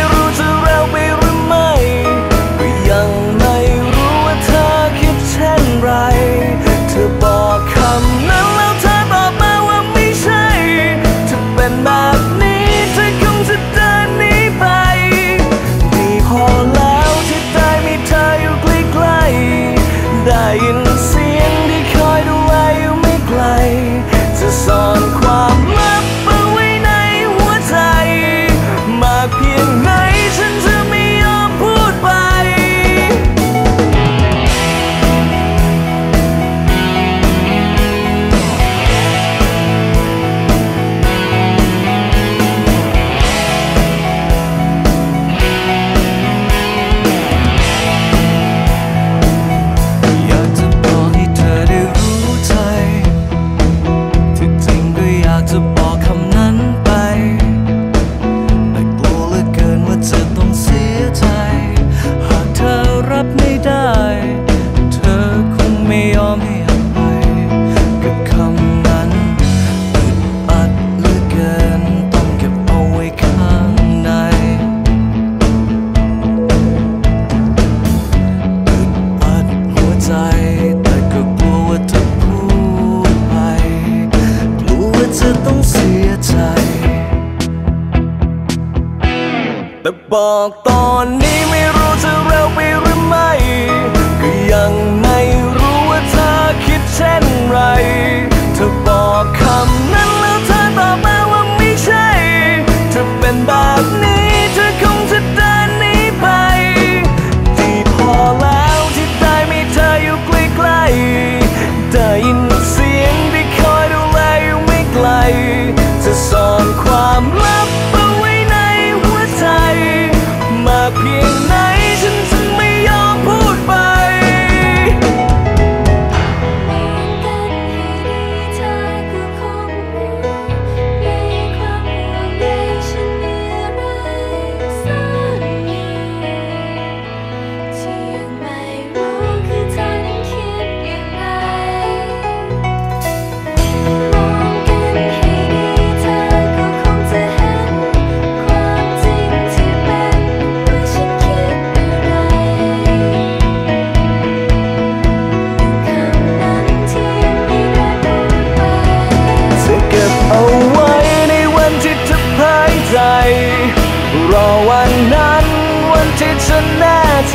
ๆ ใจแต่ก็กลัวว่าจะพูดไป กลัวว่าจะต้องเสียใจ แต่บอกตอนนี้ไม่รู้จะเร็วไปหรือไม่ ก็ยังไม่รู้ว่าเธอคิดเช่นไร เธอบอก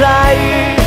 รอ